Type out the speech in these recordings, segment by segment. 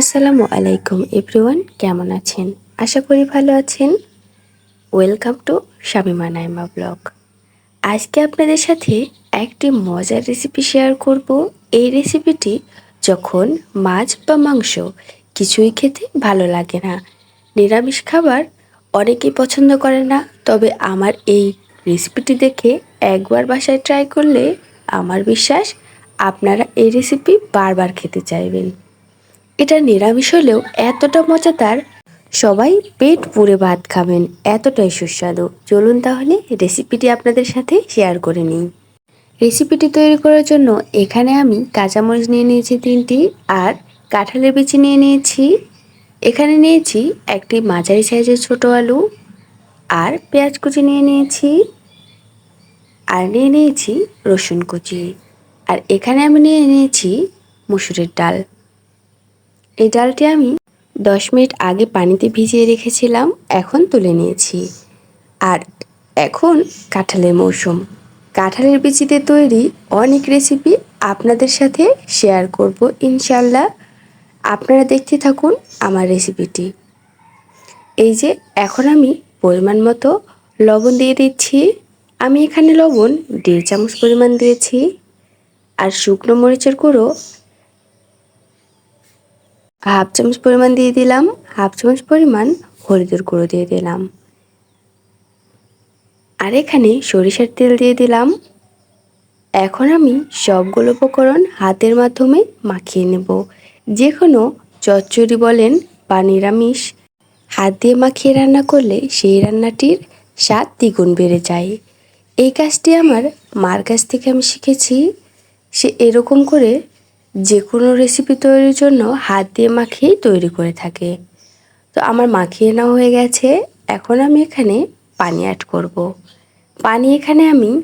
আসসালামু আলাইকুম এভরিওয়ান, কেমন আছেন? আশা করি ভালো আছেন। Welcome to Shamima Naima blog. আজকে আপনাদের সাথে একটি মজার রেসিপি শেয়ার করব। এই রেসিপিটি যখন মাছ বা মাংস কিছুই খেতে ভালো লাগে না, নিরামিষ খাবার অনেকেই পছন্দ করে না, তবে আমার এই রেসিপিটি দেখে একবার বাসায় ট্রাই করলে আমার বিশ্বাস আপনারা এই রেসিপি বারবার খেতে চাইবেন। এটা নিরামিষ হলেও এতটা মজাদার সবাই পেট পুড়ে ভাত খাবেন, এতটাই সুস্বাদু। চলুন তাহলে রেসিপিটি আপনাদের সাথে শেয়ার করে নিই। রেসিপিটি তৈরি করার জন্য এখানে আমি কাঁচামরিচ নিয়ে নিয়েছি তিনটি আর কাঁঠালের বিচি নিয়ে নিয়েছি। এখানে নিয়েছি একটি মাঝারি সাইজের ছোট আলু আর পেঁয়াজ কুচি নিয়ে নিয়েছি আর নিয়ে নিয়েছি রসুন কুচি। আর এখানে আমি নিয়ে নিয়েছি মুসুরের ডাল। এই ডালটি আমি দশ মিনিট আগে পানিতে ভিজিয়ে রেখেছিলাম, এখন তুলে নিয়েছি। আর এখন কাঁঠালের মৌসুম। কাঁঠালের বিচিতে তৈরি অনেক রেসিপি আপনাদের সাথে শেয়ার করব ইনশাল্লাহ আপনারা দেখতে থাকুন আমার রেসিপিটি এই যে, এখন আমি পরিমাণ মতো লবণ দিয়ে দিচ্ছি। আমি এখানে লবণ দেড় চামচ পরিমাণ দিয়েছি। আর শুকনো মরিচের গুঁড়ো হাফ চামচ পরিমাণ দিয়ে দিলাম, হাফ চামচ পরিমাণ হলুদের গুঁড়ো দিয়ে দিলাম। আর এখানে সরিষার তেল দিয়ে দিলাম। এখন আমি সবগুলো উপকরণ হাতের মাধ্যমে মাখিয়ে নেব। যে কোনো চচ্চড়ি বলেন বা নিরামিষ, হাত দিয়ে মাখিয়ে রান্না করলে সেই রান্নাটির স্বাদ দ্বিগুণ বেড়ে যায়। এই কাজটি আমার মার কাছ থেকে আমি শিখেছি। সে এরকম করে যে কোনো রেসিপি তৈরির জন্য হাত দিয়ে মাখিয়েই তৈরি করে থাকে। তো আমার মাখিয়ে নেওয়া হয়ে গেছে। এখন আমি এখানে পানি অ্যাড করব। পানি এখানে আমি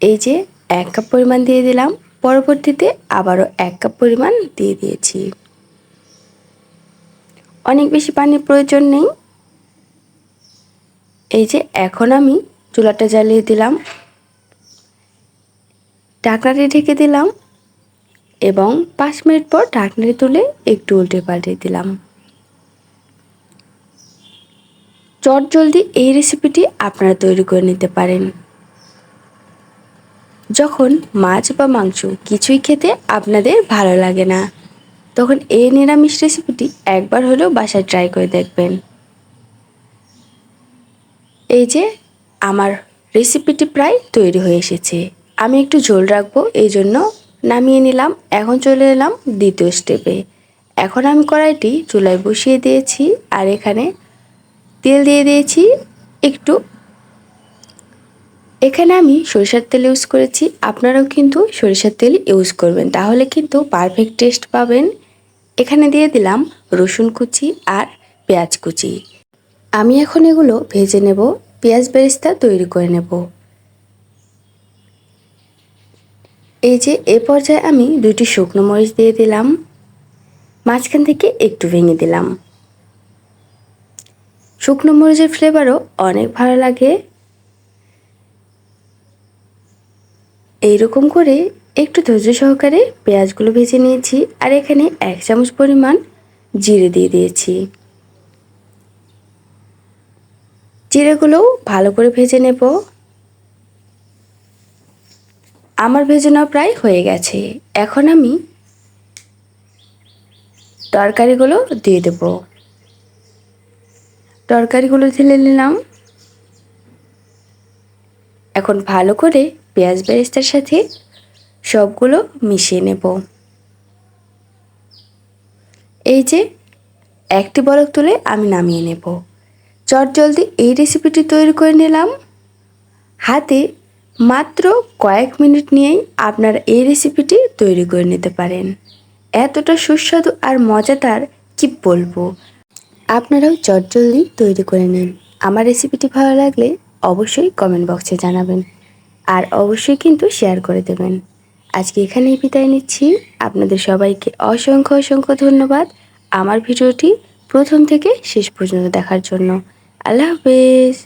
এই যে এক কাপ পরিমাণ দিয়ে দিলাম। পরবর্তীতে আবারও এক কাপ পরিমাণ দিয়ে দিয়েছি। অনেক বেশি পানির প্রয়োজন নেই। এই যে এখন আমি চুলাটা জ্বালিয়ে দিলাম। ঢাকনাটি ঢেকে দিলাম। এবং পাঁচ মিনিট পর ঢাকনি তুলে একটু উল্টে পাল্টে দিলাম। চট জলদি এই রেসিপিটি আপনারা তৈরি করে নিতে পারেন। যখন মাছ বা মাংস কিছুই খেতে আপনাদের ভালো লাগে না, তখন এই নিরামিষ রেসিপিটি একবার হলেও বাসায় ট্রাই করে দেখবেন। এই যে আমার রেসিপিটি প্রায় তৈরি হয়ে এসেছে। আমি একটু ঝোল রাখব, এই জন্য নামিয়ে নিলাম। এখন চলে এলাম দ্বিতীয় স্টেপে এখন আমি কড়াইটি চুলায় বসিয়ে দিয়েছি আর এখানে তেল দিয়ে দিয়েছি একটু। এখানে আমি সরিষার তেল ইউজ করেছি। আপনারাও কিন্তু সরিষার তেল ইউজ করবেন। তাহলে কিন্তু পারফেক্ট টেস্ট পাবেন। এখানে দিয়ে দিলাম রসুন কুচি আর পেঁয়াজ কুচি। আমি এখন এগুলো ভেজে নেব। পেঁয়াজ বেরেস্তা তৈরি করে নেব। এই যে এ পর্যায়ে আমি দুটি শুকনো মরিচ দিয়ে দিলাম। মাঝখান থেকে একটু ভেঙে দিলাম। শুকনো মরিচের ফ্লেভারও অনেক ভালো লাগে। এইরকম করে একটু ধৈর্য সহকারে পেঁয়াজগুলো ভেজে নিয়েছি আর এখানে এক চামচ পরিমাণ জিরে দিয়ে দিয়েছি। জিরেগুলোও ভালো করে ভেজে নেব। আমার ভেজে নেওয়া প্রায় হয়ে গেছে। এখন আমি তরকারিগুলো দিয়ে দেব। তরকারিগুলো ঢেলে নিলাম। এখন ভালো করে পেঁয়াজ বেরেস্তার সাথে সবগুলো মিশিয়ে নেব। এই যে একটি বরফ তুলে আমি নামিয়ে নেব। চট জলদি এই রেসিপিটি তৈরি করে নিলাম। হাতে মাত্র কয়েক মিনিট নিয়েই আপনারা এই রেসিপিটি তৈরি করে নিতে পারেন। এতটা সুস্বাদু আর মজাদার কি বলব? আপনারাও চটজলদি তৈরি করে নিন। আমার রেসিপিটি ভালো লাগলে অবশ্যই কমেন্ট বক্সে জানাবেন। আর অবশ্যই কিন্তু শেয়ার করে দেবেন। আজকে এখানেই বিদায় নিচ্ছি। আপনাদের সবাইকে অসংখ্য অসংখ্য ধন্যবাদ আমার ভিডিওটি প্রথম থেকে শেষ পর্যন্ত দেখার জন্য। আল্লাহ হাফেজ।